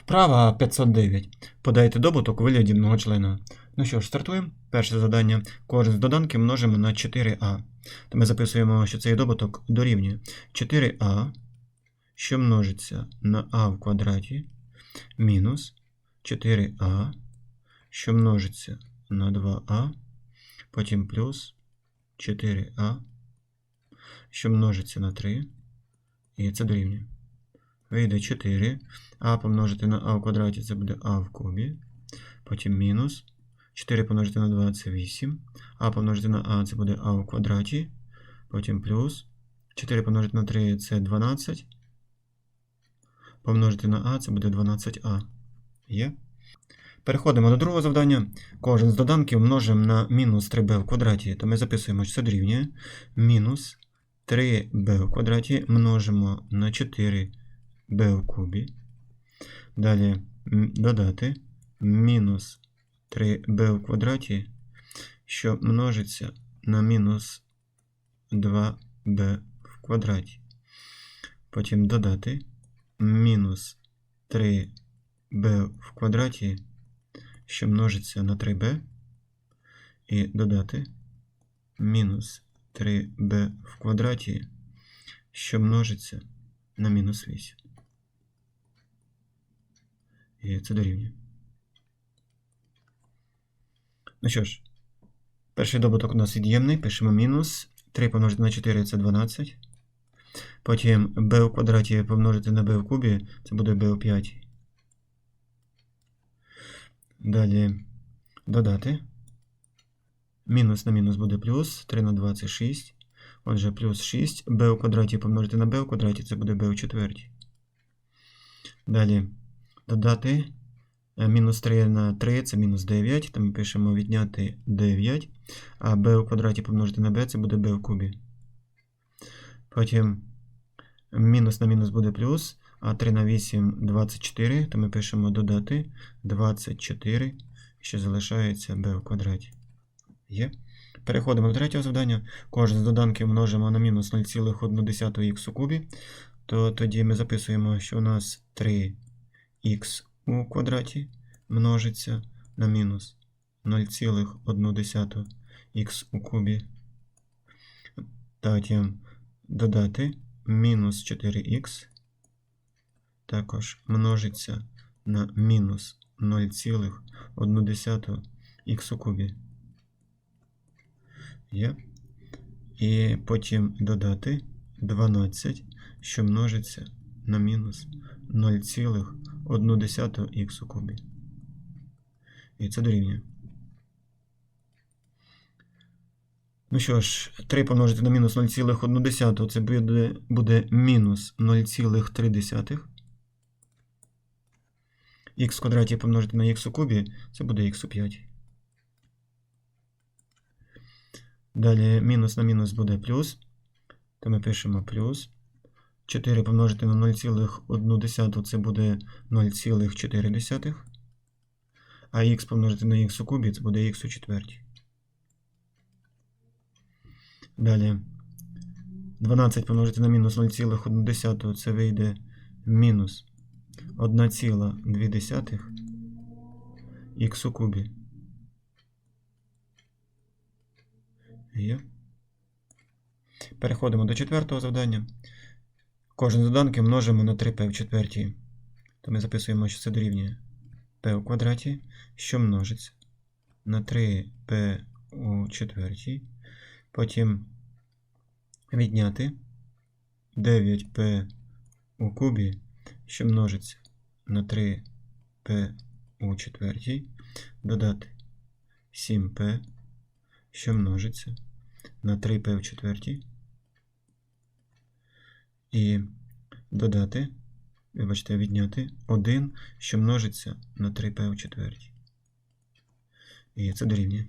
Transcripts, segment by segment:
Вправа 509. Подайте добуток у вигляді многочлена. Ну що ж, стартуємо. Перше завдання. Кожен з доданків множимо на 4а. То ми записуємо, що цей добуток дорівнює 4а, що множиться на а в квадраті, мінус 4а, що множиться на 2а, потім плюс 4а, що множиться на 3, і це дорівнює. Вийде 4. А помножити на а в квадраті це буде а в кубі. Потім мінус. 4 помножити на 2 це 8. А помножити на а це буде а в квадраті. Потім плюс. 4 помножити на 3 це 12. Помножити на а це буде 12а. Є. Переходимо до другого завдання. Кожен з доданків множимо на мінус 3b в квадраті. То ми записуємо, що це дорівнює. Мінус 3b в квадраті множимо на 4 b в кубі. Далі додати мінус 3b в квадраті, що множиться на мінус 2b в квадраті. Потім додати мінус 3b в квадраті, що множиться на 3b. І додати мінус 3b в квадраті, що множиться на мінус 8. І це дорівнює. Ну що ж, перший добуток у нас від'ємний, пишемо мінус. 3 помножити на 4 це 12. Потім b у квадраті помножити на b в кубі, це буде b у 5. Далі додати. Мінус на мінус буде плюс. 3 на 2 це 6. Отже, плюс 6. b у квадраті помножити на b у квадраті, це буде b у четвертій. Далі додати е, мінус 3 на 3 це мінус 9. То ми пишемо відняти 9. А b у квадраті помножити на b це буде b в кубі. Потім мінус на мінус буде плюс. А 3 на 8 24. То ми пишемо додати 24. Що залишається b у квадраті. Є. Переходимо до третього завдання. Кожен з доданків множимо на мінус 0,1х у кубі. То тоді ми записуємо, що у нас 3х у квадраті множиться на мінус 0,1х у кубі. Потім додати мінус 4х також множиться на мінус 0,1х у кубі. Є. І потім додати 12, що множиться на мінус 0,1х у кубі. І це дорівнює. Ну що ж, 3 помножити на мінус 0,1 це буде, буде мінус 0,3. Х квадраті помножити на х у кубі, це буде х у 5. Далі мінус на мінус буде плюс. То ми пишемо плюс. 4 помножити на 0,1 це буде 0,4. А х помножити на х у кубі це буде х у четвертій. Далі 12 помножити на мінус 0,1 це вийде мінус 1,2 х у кубі. Є. Переходимо до четвертого завдання. Кожен з доданків множимо на 3p в четвертій. То ми записуємо, що це дорівнює p у квадраті, що множиться на 3p у четвертій. Потім відняти 9p у кубі, що множиться на 3p у четвертій. Додати 7p, що множиться на 3p в четвертій. І додати, вибачте, відняти 1, що множиться на 3p в четвертій. І це дорівнює.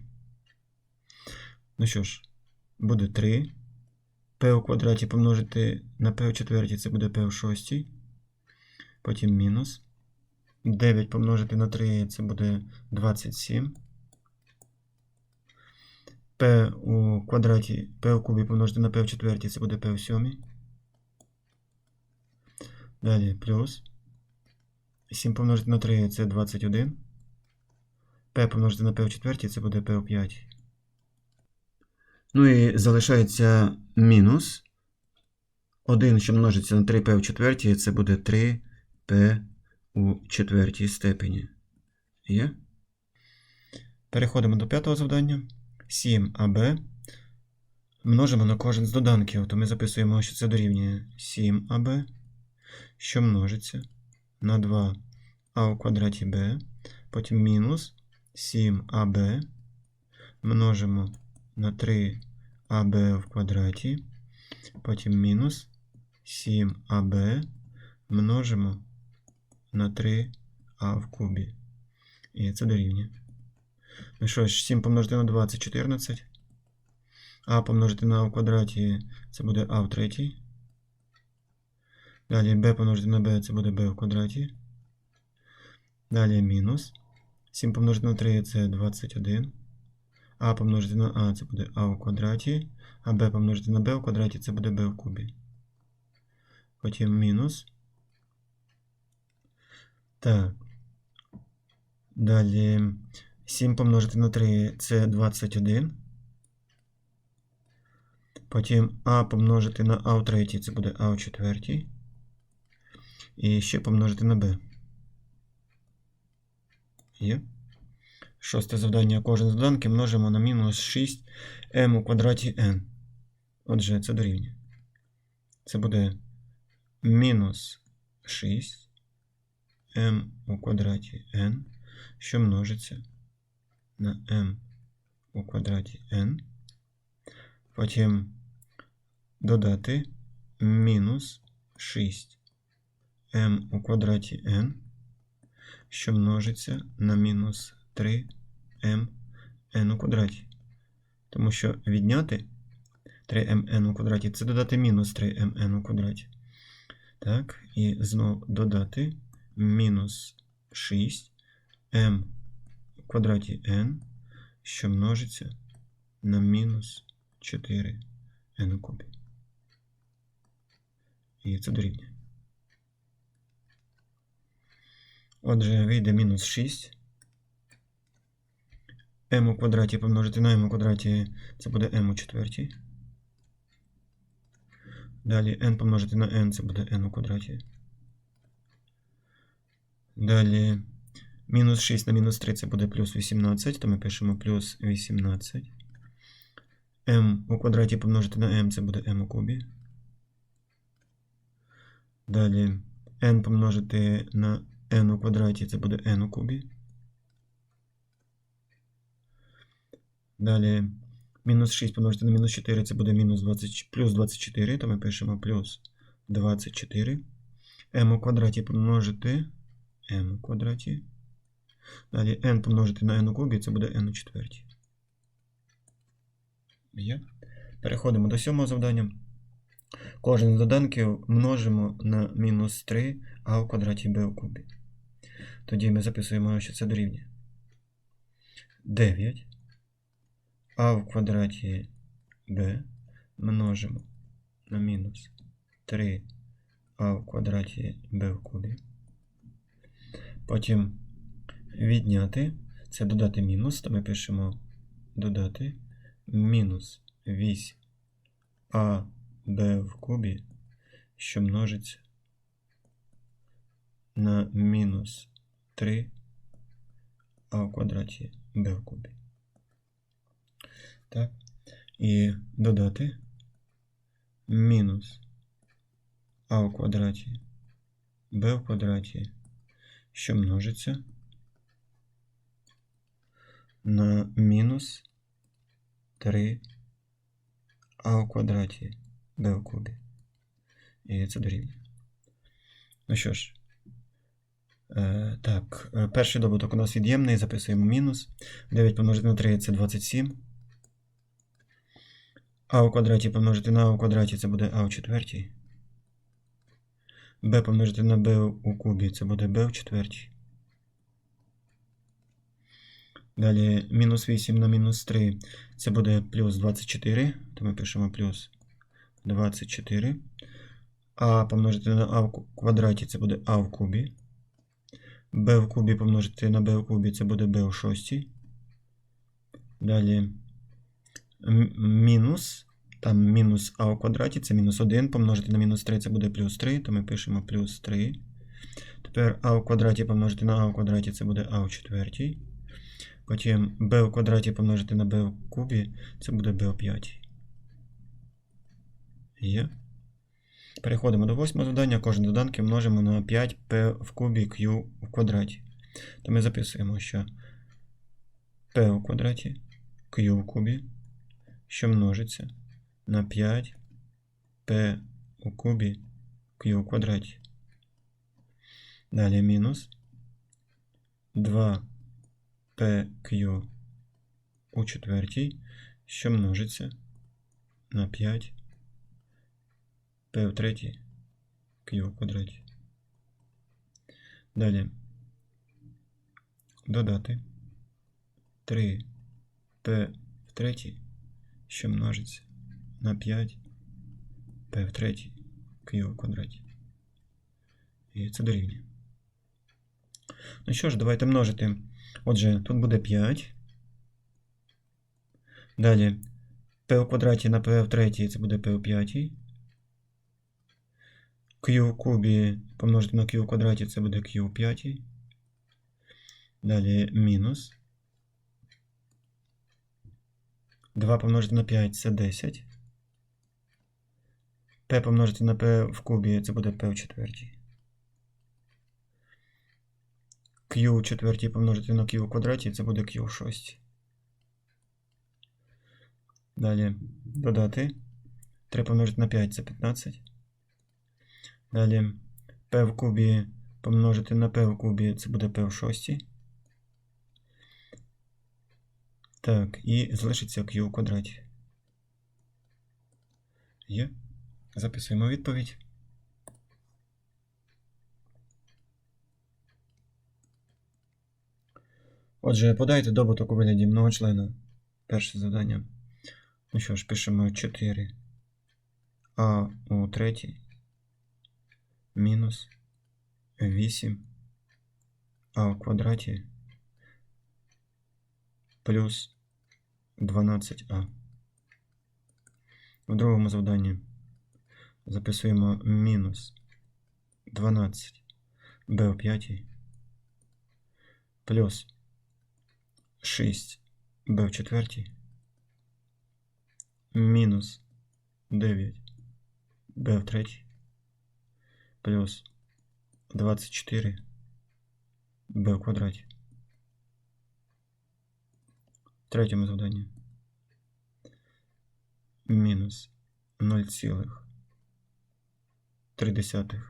Ну що ж, буде 3. p у квадраті помножити на p в четвертій, це буде p в шостій. Потім мінус. 9 помножити на 3 це буде 27. p у квадраті, p у кубі помножити на p в четвертій, це буде p в сьомій. Далі плюс 7 помножити на 3 це 21. P помножити на P в четвертій це буде P у 5. Ну і залишається мінус. 1, що множиться на 3P в четвертій, це буде 3P у четвертій степені. Є? Переходимо до п'ятого завдання. 7АБ. Множимо на кожен з доданків, то ми записуємо, що це дорівнює 7АБ, що множиться на 2а у квадраті b, потім мінус 7аб множимо на 3аб в квадраті, потім мінус 7аб множимо на 3а в кубі. І це дорівнює. Ну що ж, 7 помножити на 2 це 14. А помножити на а в квадраті це буде а в третій. Далі b помножити на b це буде b в квадраті. Далі мінус. 7 помножити на 3 це 21. А помножити на а це буде а у квадраті. А b помножити на b в квадраті це буде b в кубі. Потім мінус. Так. Далі 7 помножити на 3 це 21. Потім а помножити на а в третій це буде а в четвертій. І ще помножити на b. Є. Шосте завдання. Кожен з доданків множимо на мінус 6 m у квадраті n. Отже, це дорівнює. Це буде мінус 6 m у квадраті n, що множиться на m у квадраті n. Потім додати мінус 6 m у квадраті n, що множиться на мінус 3 m n у квадраті. Тому що відняти 3mn у квадраті це додати мінус 3mn у квадраті. Так, і знову додати мінус 6 m у квадраті n, що множиться на мінус 4 n у кубі. І це дорівнює. Отже, вийде мінус 6. m у квадраті помножити на m у квадраті це буде m у четвертій. Далі n помножити на n це буде n у квадраті. Далі мінус 6 на мінус 3 це буде плюс 18, то ми пишемо плюс 18. m у квадраті помножити на m це буде m у кубі. Далі n помножити на n у квадраті це буде n у кубі. Далі мінус 6 помножити на мінус 4 це буде мінус 20, плюс 24, то ми пишемо плюс 24. m у квадраті помножити m у квадраті. Далі n помножити на n у кубі це буде n у четвертій. Є. Переходимо до сьомого завдання. Кожен з доданків множимо на мінус 3 а в квадраті b у кубі. Тоді ми записуємо, що це дорівнює 9 а в квадраті b множимо на мінус 3 а в квадраті b в кубі. Потім відняти, це додати мінус, то ми пишемо додати мінус 8 а b в кубі, що множиться на мінус 3 а в квадраті b в кубі. Так. І додати мінус а в квадраті b в квадраті, що множиться на мінус 3 а в квадраті b в кубі. І це дорівнює. Ну що ж, так, е, перший добуток у нас від'ємний, записуємо мінус. 9 помножити на 3 це 27. А у квадраті помножити на а у квадраті це буде а у четвертій. b помножити на b у кубі це буде b в четвертій. Далі мінус 8 на мінус 3 це буде плюс 24, то ми пишемо плюс 24. А помножити на а в квадраті це буде а в кубі. B в кубі помножити на b в кубі, це буде b у шостій. Далі мінус. Там мінус а у квадраті, це мінус 1 помножити на мінус 3, це буде плюс 3, то ми пишемо плюс 3. Тепер а у квадраті помножити на а у квадраті, це буде а у четвертій. Потім b у квадраті помножити на b в кубі, це буде b у п'ятій. Є. Переходимо до восьмого завдання. Кожен доданки множимо на 5p в кубі q в квадраті. То ми записуємо, що p у квадраті q в кубі, що множиться на 5p у кубі q в квадраті. Далі мінус 2pq у четвертій, що множиться на 5 p в третій q в квадраті. Далі додати 3 p в третій, що множиться на 5 p в третій q в квадраті. І це дорівнює. Ну що ж, давайте множити. Отже, тут буде 5. Далі p у квадраті на p в третій, це буде p у п'ятій. Q в кубі помножити на Q в квадраті, це буде Q в п'ятій. Далі мінус. 2 помножити на 5 це 10. P помножити на P в кубі, це буде P в четвертій. Q в четвертій помножити на Q в квадраті, це буде Q в шостій. Далі додати. 3 помножити на 5 це 15. Далі p в кубі помножити на p в кубі, це буде p в шостій. Так, і залишиться q в квадраті. Є. Записуємо відповідь. Отже, подайте добуток у вигляді многочлена. Перше завдання. Ну що ж, пишемо 4 а у третій мінус 8 а в квадраті плюс 12а. В другому завданні записуємо мінус 12 b в п'ятій плюс 6 b в четвертій мінус 9 b в третій плюс 24 b в квадраті. В третьому завданні мінус 0,3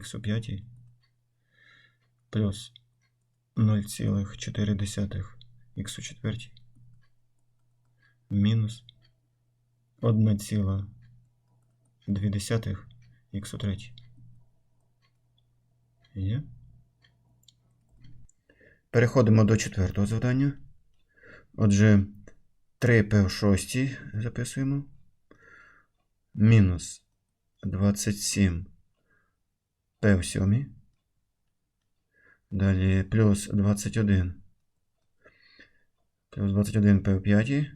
х у п'ятій плюс 0,4 х у четвертій мінус 1,2 х у третій. Є. Переходимо до четвертого завдання. Отже, 3p в шостій записуємо. Мінус 27 p в сьомій. Далі плюс 21. Плюс 21 p в п'ятій.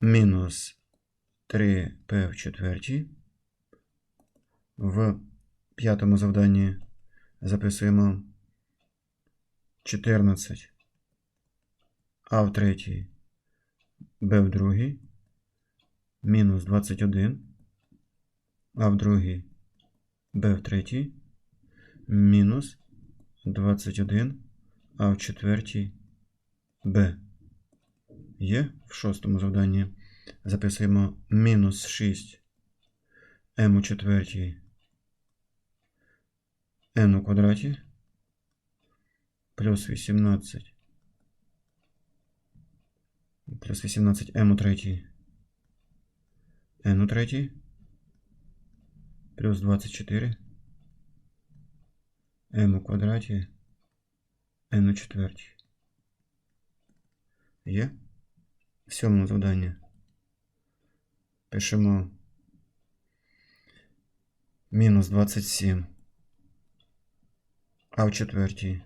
Мінус 3 p в четвертій. В п'ятому завданні записуємо 14 а в третій, Б в другій, мінус 21, а в другій, Б в третій, мінус 21, а в четвертій, Б. Є в шостому завданні записуємо мінус 6 М у четвертій, N у квадраті плюс 18 плюс 18 m у третій n у третій плюс 24 m у квадраті n у четвертій. Є? В сьомому завданні пишемо мінус 27 А в четвертій.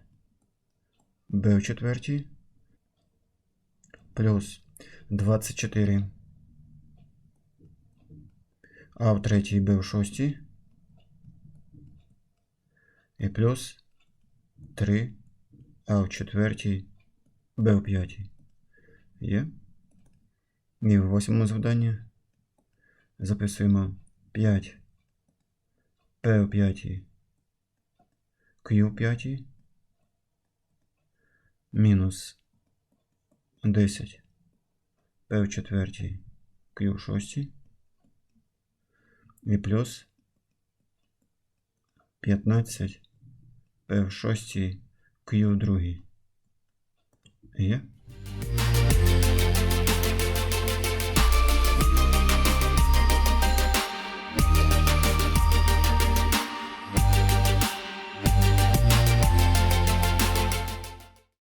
Б в четвертій. Плюс 24. А в третій, Б в шостій. І плюс 3. А в четвертій, Б в п'ятій. Є. І в восьмому завданні записуємо 5. П в п'ятій. Q в п'ятій. Мінус 10. p в четвертій. Q в шостій. І плюс 15. p в шостій. Q в другій. Є?